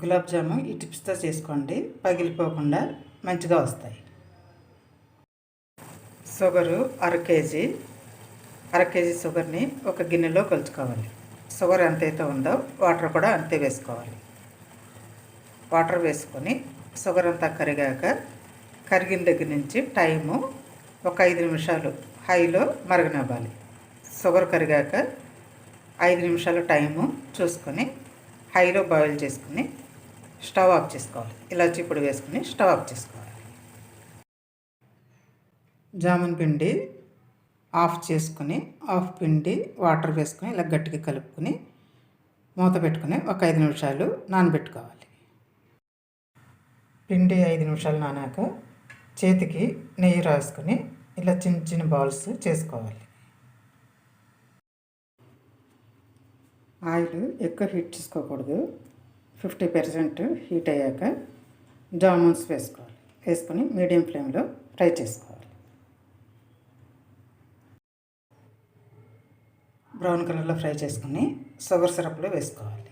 గులాబ్ జాము ఈ టిప్స్తో చేసుకోండి. పగిలిపోకుండా మంచిగా వస్తాయి. షుగరు అర కేజీ అర కేజీ షుగర్ని ఒక గిన్నెలో కొలుచుకోవాలి. షుగర్ ఎంతైతే ఉందో వాటర్ కూడా అంతే వేసుకోవాలి. వాటర్ వేసుకొని షుగర్ అంతా కరిగాక కరిగిన దగ్గర నుంచి టైము ఒక ఐదు నిమిషాలు హైలో మరగనివ్వాలి. షుగర్ కరిగాక ఐదు నిమిషాలు టైము చూసుకొని హైలో బాయిల్ చేసుకుని స్టవ్ ఆఫ్ చేసుకోవాలి. ఇలాచి పొడి వేసుకుని స్టవ్ ఆఫ్ చేసుకోవాలి. జామున్ పిండి ఆఫ్ చేసుకుని ఆఫ్ పిండి వాటర్ వేసుకొని ఇలా గట్టిగా కలుపుకొని మూత పెట్టుకుని ఒక ఐదు నిమిషాలు నానబెట్టుకోవాలి. పిండి ఐదు నిమిషాలు నానాక చేతికి నెయ్యి రాసుకొని ఇలా చిన్న చిన్న బాల్స్ చేసుకోవాలి. ఆయిల్ ఎక్కువ హీట్ చేసుకోకూడదు. ఫిఫ్టీ పర్సెంట్ హీట్ అయ్యాక జామున్స్ వేసుకోవాలి. వేసుకొని మీడియం ఫ్లేమ్లో ఫ్రై చేసుకోవాలి. బ్రౌన్ కలర్లో ఫ్రై చేసుకుని షుగర్ సిరప్లో వేసుకోవాలి.